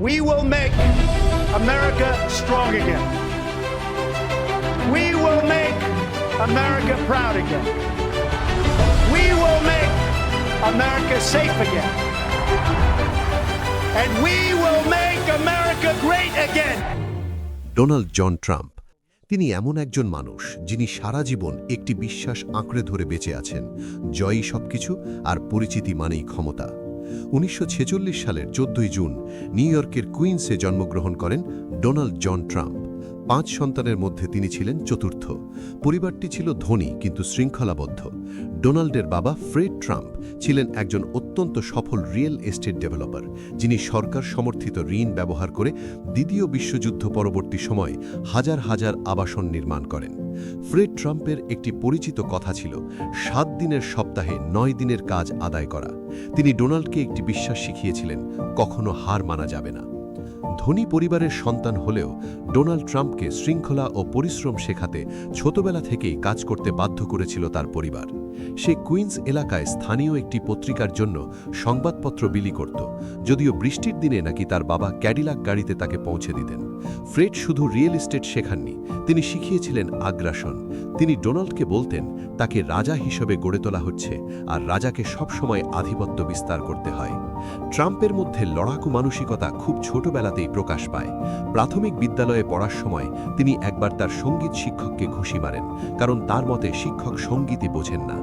We will make America strong again. We will make America proud again. We will make America safe again. And we will make America great again. Donald John Trump তিনি এমন একজন মানুষ যিনি সারা জীবন একটি বিশ্বাস আঁকড়ে ধরে বেঁচে আছেন জয়ী সবকিছু আর পরিচিতি মানেই ক্ষমতা উনিশশো ছেচল্লিশ সালের চোদ্দই জুন নিউ ইয়র্কের কুইন্সে জন্মগ্রহণ করেন ডোনাল্ড জন ট্রাম্প। পাঁচ সন্তানের মধ্যে তিনি ছিলেন চতুর্থ। পরিবারটি ছিল ধনী, কিন্তু শৃঙ্খলাবদ্ধ। ডোনাল্ডের বাবা ফ্রেড ট্রাম্প ছিলেন একজন অত্যন্ত সফল রিয়েল এস্টেট ডেভেলপার, যিনি সরকার সমর্থিত ঋণ ব্যবহার করে দ্বিতীয় বিশ্বযুদ্ধ পরবর্তী সময়ে হাজার হাজার আবাসন নির্মাণ করেন। ফ্রেড ট্রাম্পের একটি পরিচিত কথা ছিল, সাত দিনের সপ্তাহে নয় দিনের কাজ আদায় করা। তিনি ডোনাল্ডকে একটি বিশ্বাস শিখিয়েছিলেন, কখনো হার মানা যাবে না। ধনী পরিবারের সন্তান হলেও ডোনাল্ড ট্রাম্পকে শৃঙ্খলা ও পরিশ্রম শেখাতে ছোটবেলা থেকেই কাজ করতে বাধ্য করেছিল তার পরিবার। সে কুইন্স এলাকায় স্থানীয় একটি পত্রিকার জন্য সংবাদপত্র বিলি করত, যদিও বৃষ্টির দিনে নাকি তার বাবা ক্যাডিলাক গাড়িতে তাকে পৌঁছে দিতেন। ফ্রেড শুধু রিয়েল এস্টেট শেখাননি, তিনি শিখিয়েছিলেন আগ্রাসন। তিনি ডোনাল্ডকে বলতেন, তাকে রাজা হিসেবে গড়ে তোলা হচ্ছে আর রাজাকে সবসময় আধিপত্য বিস্তার করতে হয়। ট্রাম্পের মধ্যে লড়াকু মানসিকতা খুব ছোটবেলাতেই প্রকাশ পায়। প্রাথমিক বিদ্যালয়ে পড়ার সময় তিনি একবার তার সংগীত শিক্ষককে ঘুষি মারেন, কারণ তার মতে শিক্ষক সঙ্গীতই বোঝেন না।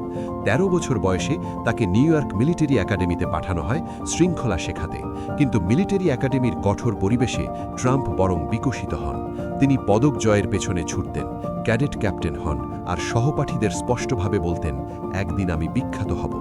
তেরো বছর বয়সে তাকে নিউ ইয়র্ক মিলিটারি একাডেমিতে পাঠানো হয় শৃঙ্খলা শেখাতে। কিন্তু মিলিটারি একাডেমির কঠোর পরিবেশে ট্রাম্প বরং বিকশিত হন। তিনি পদক জয়ের পেছনে ছুটতেন, ক্যাডেট ক্যাপ্টেন হন আর সহপাঠীদের স্পষ্টভাবে বলতেন, একদিন আমি বিখ্যাত হব।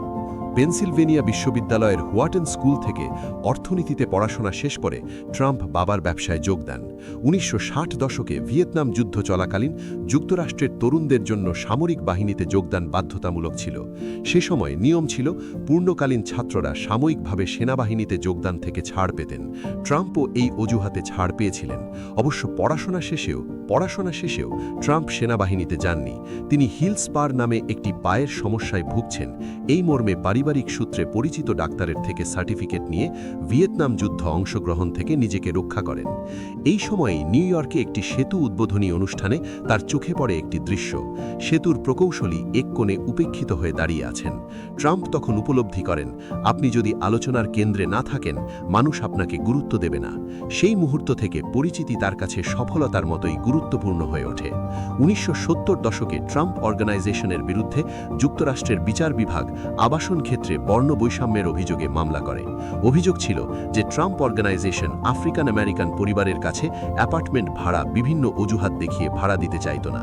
পেনসিলভেনিয়া বিশ্ববিদ্যালয়ের হোয়াটন স্কুল থেকে অর্থনীতিতে পড়াশোনা শেষ করে ট্রাম্প বাবার ব্যবসায় যোগ দেন। উনিশশো ষাট দশকে ভিয়েতনাম যুদ্ধ চলাকালীন যুক্তরাষ্ট্রের তরুণদের জন্য সামরিক বাহিনীতে যোগদান বাধ্যতামূলক ছিল। সে সময় নিয়ম ছিল, পূর্ণকালীন ছাত্ররা সাময়িকভাবে সেনাবাহিনীতে যোগদান থেকে ছাড় পেতেন। ট্রাম্পও এই অজুহাতে ছাড় পেয়েছিলেন। অবশ্য পড়াশোনা শেষেও পড়াশোনা শেষেও ট্রাম্প সেনাবাহিনীতে যাননি। তিনি হিলস পার নামে একটি পায়ের সমস্যায় ভুগছেন। এই মর্মে পারিবারিক সূত্রে পরিচিত ডাক্তারের থেকে সার্টিফিকেট নিয়ে ভিয়েতনাম যুদ্ধ অংশগ্রহণ থেকে নিজেকে রক্ষা করেন। এই সময়ে নিউ ইয়র্কে একটি সেতু উদ্বোধনী অনুষ্ঠানে তার চোখে পড়ে একটি দৃশ্য। সেতুর প্রকৌশলী এক কোণে উপেক্ষিত হয়ে দাঁড়িয়ে আছেন। ট্রাম্প তখন উপলব্ধি করেন, আপনি যদি আলোচনার কেন্দ্রে না থাকেন, মানুষ আপনাকে গুরুত্ব দেবে না। সেই মুহূর্ত থেকে পরিচিতি তার কাছে সফলতার মতোই গুরুত্বপূর্ণ হয়ে ওঠে। উনিশশো সত্তর দশকে ট্রাম্প অর্গানাইজেশনের বিরুদ্ধে যুক্তরাষ্ট্রের বিচার বিভাগ আবাসন ক্ষেত্রে বর্ণ বৈষম্যের অভিযোগে মামলা করে। অভিযোগ ছিল যে ট্রাম্প অর্গানাইজেশন আফ্রিকান আমেরিকান পরিবারের কাছে অ্যাপার্টমেন্ট ভাড়া বিভিন্ন অজুহাত দেখিয়ে ভাড়া দিতে চাইত না।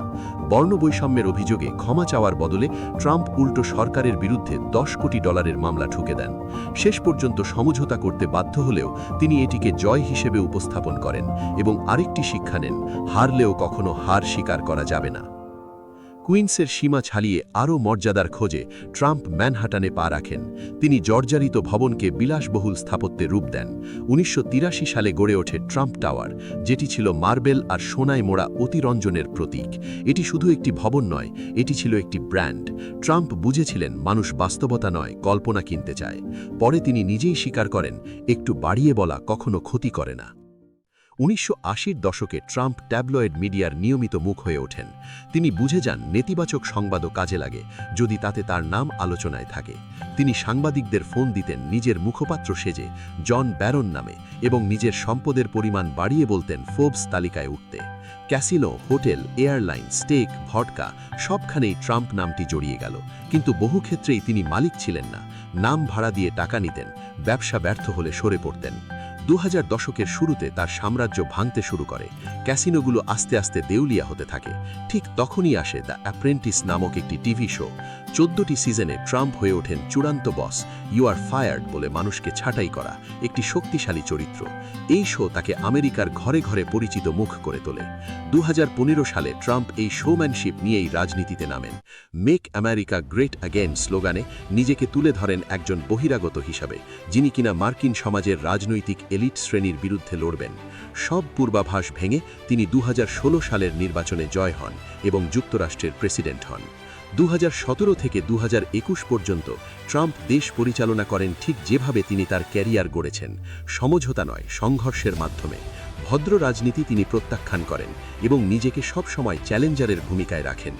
বর্ণ বৈষম্যের অভিযোগে ক্ষমা চাওয়ার বদলে ট্রাম্প উল্টো সরকারের বিরুদ্ধে দশ কোটি ডলারের মামলা ঠুকে দেন। শেষ পর্যন্ত সমঝোতা করতে বাধ্য হলেও তিনি এটিকে জয় হিসেবে উপস্থাপন করেন এবং আরেকটি শিক্ষা নেন, হারলেও কখনো হার স্বীকার করা যাবে না। কুইন্সের সীমা ছাড়িয়ে আরও মর্যাদার খোঁজে ট্রাম্প ম্যানহাটানে পা রাখেন। তিনি জর্জারিত ভবনকে বিলাসবহুল স্থাপত্যে রূপ দেন। উনিশশো তিরাশি সালে গড়ে ওঠে ট্রাম্প টাওয়ার, যেটি ছিল মার্বেল আর সোনায় মোড়া অতিরঞ্জনের প্রতীক। এটি শুধু একটি ভবন নয়, এটি ছিল একটি ব্র্যান্ড। ট্রাম্প বুঝেছিলেন, মানুষ বাস্তবতা নয়, কল্পনা কিনতে চায়। পরে তিনি নিজেই স্বীকার করেন, একটু বাড়িয়ে বলা কখনো ক্ষতি করে না। উনিশশো দশকে ট্রাম্প ট্যাবলয়েড মিডিয়ার নিয়মিত মুখ হয়ে ওঠেন। তিনি বুঝে যান নেতিবাচক সংবাদও কাজে লাগে, যদি তাতে তার নাম আলোচনায় থাকে। তিনি সাংবাদিকদের ফোন দিতেন নিজের মুখপাত্র সেজে, জন ব্যারন নামে, এবং নিজের সম্পদের পরিমাণ বাড়িয়ে বলতেন ফোবস তালিকায় উঠতে। Casino, hotel, airline, steak vodka সবখানেই ট্রাম্প নামটি জড়িয়ে গেল। কিন্তু বহু ক্ষেত্রেই তিনি মালিক ছিলেন না। নাম ভাড়া দিয়ে টাকা নিতেন, ব্যবসা ব্যর্থ হলে সরে পড়তেন। দু দশকের শুরুতে তার সাম্রাজ্য ভাঙতে শুরু করে। ক্যাসিনোগুলো আস্তে আস্তে দেউলিয়া হতে থাকে। ঠিক তখনই আসে দ্য অ্যাপ্রেন্টিস নামক একটি টিভি শো। চোদ্দটি সিজনে ট্রাম্প হয়ে ওঠেন চূড়ান্ত বস ইউ আর ফায়ার্ড বলে মানুষকে ছাঁটাই করা একটি শক্তিশালী চরিত্র। এই শো তাকে আমেরিকার ঘরে ঘরে পরিচিত মুখ করে তোলে। দু হাজার পনেরো সালে ট্রাম্প এই শোম্যানশিপ নিয়েই রাজনীতিতে নামেন। মেক আমেরিকা গ্রেট অ্যাগেন স্লোগানে নিজেকে তুলে ধরেন একজন বহিরাগত হিসাবে, যিনি কিনা মার্কিন সমাজের রাজনৈতিক এলিট শ্রেণির বিরুদ্ধে লড়বেন। সব পূর্বাভাস ভেঙে তিনি দু হাজার ষোলো সালের নির্বাচনে জয় হন এবং যুক্তরাষ্ট্রের প্রেসিডেন্ট হন। দু হাজার সতেরো থেকে দু হাজার একুশ পর্যন্ত ট্রাম্প দেশ পরিচালনা করেন ঠিক যেভাবে তিনি তার ক্যারিয়ার গড়েছেন। সমঝোতা নয়, সংঘর্ষের মাধ্যমে। ভদ্র রাজনীতি তিনি প্রত্যাখ্যান করেন এবং নিজেকে সবসময় চ্যালেঞ্জারের ভূমিকায় রাখেন।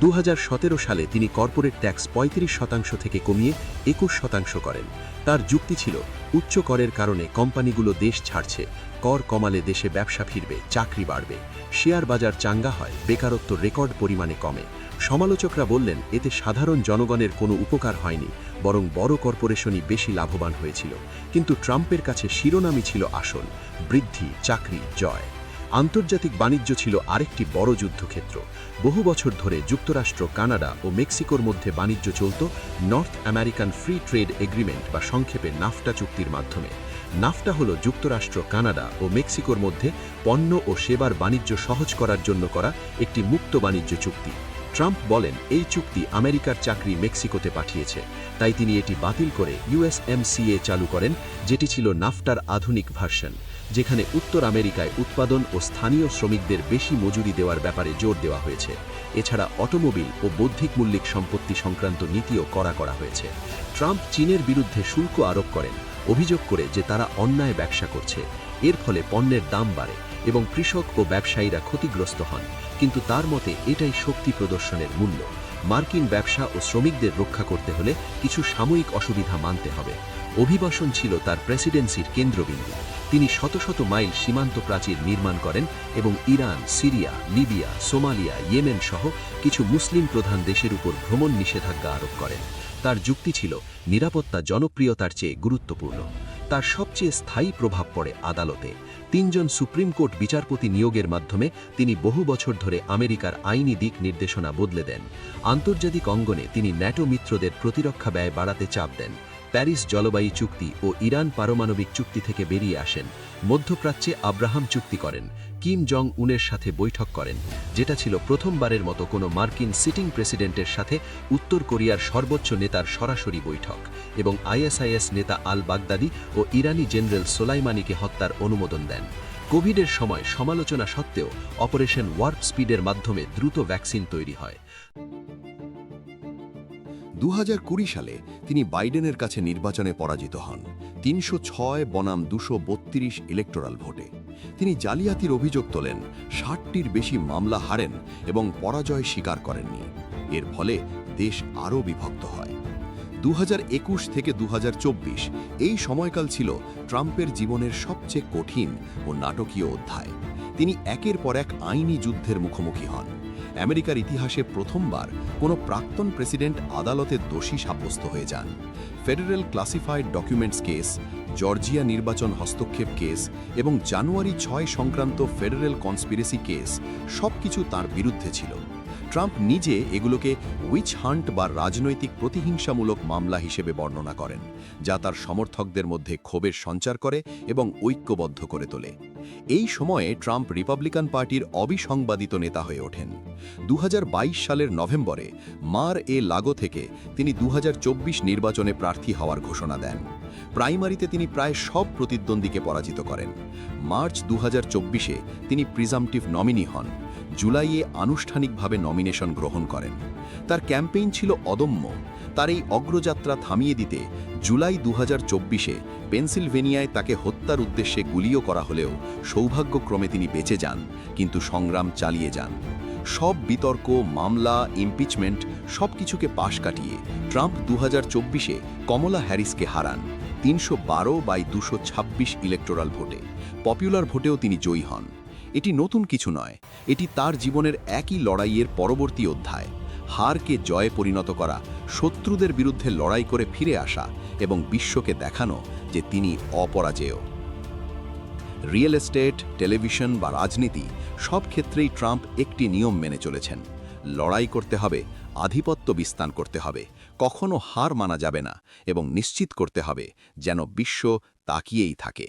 দু হাজার সতেরো সালে তিনি কর্পোরেট ট্যাক্স ৩৫ শতাংশ থেকে কমিয়ে একুশ শতাংশ করেন। তার যুক্তি ছিল, উচ্চ করের কারণে কোম্পানিগুলো দেশ ছাড়ছে কর কমালে দেশে ব্যবসা ফিরবে, চাকরি বাড়বে। শেয়ার বাজার চাঙ্গা হয়, বেকারত্ব রেকর্ড পরিমাণে কমে। সমালোচকরা বললেন, এতে সাধারণ জনগণের কোনো উপকার হয়নি, বরং বড় কর্পোরেশনই বেশি লাভবান হয়েছিল। কিন্তু ট্রাম্পের কাছে শিরোনামই ছিল আসল, বৃদ্ধি, চাকরি, জয়। আন্তর্জাতিক বাণিজ্য ছিল আরেকটি বড় যুদ্ধক্ষেত্র। বহু বছর ধরে যুক্তরাষ্ট্র, কানাডা ও মেক্সিকোর মধ্যে বাণিজ্য চলত, North American free trade agreement বা সংক্ষেপে নাফটা চুক্তির মাধ্যমে। নাফটা হল যুক্তরাষ্ট্র, কানাডা ও মেক্সিকোর মধ্যে পণ্য ও সেবার বাণিজ্য সহজ করার জন্য করা একটি মুক্ত বাণিজ্য চুক্তি। ট্রাম্প বলেন, এই চুক্তি আমেরিকার চাকরি মেক্সিকোতে পাঠিয়েছে। তাই তিনি এটি বাতিল করে ইউএসএমসিএ চালু করেন, যেটি ছিল নাফটার আধুনিক ভার্সন, যেখানে উত্তর আমেরিকায় উৎপাদন ও স্থানীয় শ্রমিকদের বেশি মজুরি দেওয়ার ব্যাপারে জোর দেওয়া হয়েছে। এছাড়া অটোমোবিল ও বৌদ্ধিক মূল্যিক সম্পত্তি সংক্রান্ত নীতিও করা করা হয়েছে। ট্রাম্প চীনের বিরুদ্ধে শুল্ক আরোপ করেন। অভিযোগ করে যে তারা অন্যায় ব্যবসা করছে। এর ফলে পণ্যের দাম বাড়ে এবং কৃষক ও ব্যবসায়ীরা ক্ষতিগ্রস্ত হন। কিন্তু তার মতে এটাই শক্তি প্রদর্শনের মূল্য। মার্কিন ব্যবসা ও শ্রমিকদের রক্ষা করতে হলে কিছু সাময়িক অসুবিধা মানতে হবে। অভিবাসন ছিল তার প্রেসিডেন্সির কেন্দ্রবিন্দু। তিনি শত শত মাইল সীমান্ত প্রাচীর নির্মাণ করেন এবং Iran, Syria, Libya, Somalia, Yemen সহ কিছু মুসলিম প্রধান দেশের উপর ভ্রমণ নিষেধাজ্ঞা আরোপ করেন। তার যুক্তি ছিল, নিরাপত্তা জনপ্রিয়তার চেয়ে গুরুত্বপূর্ণ। তার সবচেয়ে স্থায়ী প্রভাব পড়ে আদালতে। তিনজন সুপ্রিম কোর্ট বিচারপতি নিয়োগের মাধ্যমে তিনি বহু বছর ধরে আমেরিকার আইনি দিক নির্দেশনা বদলে দেন। আন্তর্জাতিক অঙ্গনে তিনি ন্যাটো মিত্রদের প্রতিরক্ষা ব্যয় বাড়াতে চাপ দেন। প্যারিস জলবায়ু চুক্তি ও ইরান পারমাণবিক চুক্তি থেকে বেরিয়ে আসেন। মধ্যপ্রাচ্যে আব্রাহাম চুক্তি করেন। কিম জং উনের সাথে বৈঠক করেন, যেটা ছিল প্রথমবারের মতো কোনো মার্কিন সিটিং প্রেসিডেন্টের সাথে উত্তর কোরিয়ার সর্বোচ্চ নেতার সরাসরি বৈঠক এবং আইএসআইএস নেতা আল বাগদাদি ও ইরানি জেনারেল সোলাইমানিকে হত্যার অনুমোদন দেন। কোভিডের সময় সমালোচনা সত্ত্বেও অপারেশন ওয়ার্প স্পিডের মাধ্যমে দ্রুত ভ্যাকসিন তৈরি হয়। দু হাজার কুড়ি সালে তিনি বাইডেনের কাছে নির্বাচনে পরাজিত হন। তিনশো ছয় বনাম দুশো বত্রিশ ইলেকটোরাল ভোটে তিনি জালিয়াতির অভিযোগ তোলেন, ষাটটির বেশি মামলা হারেন এবং পরাজয় স্বীকার করেননি। এর ফলে দেশ আরও বিভক্ত হয়। দু হাজার একুশ থেকে দু হাজার চব্বিশ এই সময়কাল ছিল ট্রাম্পের জীবনের সবচেয়ে কঠিন ও নাটকীয় অধ্যায়। তিনি একের পর এক আইনি যুদ্ধের মুখোমুখি হন। আমেরিকার ইতিহাসে প্রথমবার কোনো প্রাক্তন প্রেসিডেন্ট আদালতে দোষী সাব্যস্ত হয়ে যান। Federal classified documents case, Georgia নির্বাচন হস্তক্ষেপ কেস এবং জানুয়ারি ছয় সংক্রান্ত ফেডারেল কনস্পিরেসি কেস সবকিছু তার বিরুদ্ধে ছিল। ট্রাম্প নিজে এগুলোকে উইচ হান্ট বা রাজনৈতিক প্রতিহিংসামূলক মামলা হিসেবে বর্ণনা করেন, যা তার সমর্থকদের মধ্যে ক্ষোভের সঞ্চার করে এবং ঐক্যবদ্ধ করে তোলে। এই সময়ে ট্রাম্প রিপাবলিকান পার্টির অবিসংবাদিত নেতা হয়ে ওঠেন। দু হাজার বাইশ সালের নভেম্বরে মার এ লাগো থেকে তিনি দু হাজার চব্বিশ নির্বাচনে প্রার্থী হওয়ার ঘোষণা দেন। প্রাইমারিতে তিনি প্রায় সব প্রতিদ্বন্দ্বীকে পরাজিত করেন। মার্চ দু তিনি প্রিজামটিভ নমিনি হন। জুলাইয়ে আনুষ্ঠানিকভাবে নমিনেশন গ্রহণ করেন। তার ক্যাম্পেইন ছিল অদম্য। তার এই অগ্রযাত্রা থামিয়ে দিতে জুলাই দু হাজার পেনসিলভেনিয়ায় তাকে হত্যার উদ্দেশ্যে গুলিও করা হলেও সৌভাগ্যক্রমে তিনি বেঁচে যান, কিন্তু সংগ্রাম চালিয়ে যান। সব বিতর্ক, মামলা, ইমপিচমেন্ট সব কিছুকে পাশ কাটিয়ে ট্রাম্প দু হাজার কমলা হ্যারিসকে হারান তিনশো বারো বাই দুশো ইলেকটোরাল ভোটে। পপুলার ভোটেও তিনি জয়ী হন। এটি নতুন কিছু নয়। এটি তার জীবনের একই লড়াইয়ের পরবর্তী অধ্যায়। হারকে জয়ে পরিণত করা, শত্রুদের বিরুদ্ধে লড়াই করে ফিরে আসা এবং বিশ্বকে দেখানো যে তিনি অপরাজেয়। রিয়েল এস্টেট, টেলিভিশন বা রাজনীতি সব ক্ষেত্রেই ট্রাম্প একটি নিয়ম মেনে চলেছেন। লড়াই করতে হবে, আধিপত্য বিস্তার করতে হবে, কখনো হার মানা যাবে না এবং নিশ্চিত করতে হবে যেন বিশ্ব তাকিয়েই থাকে।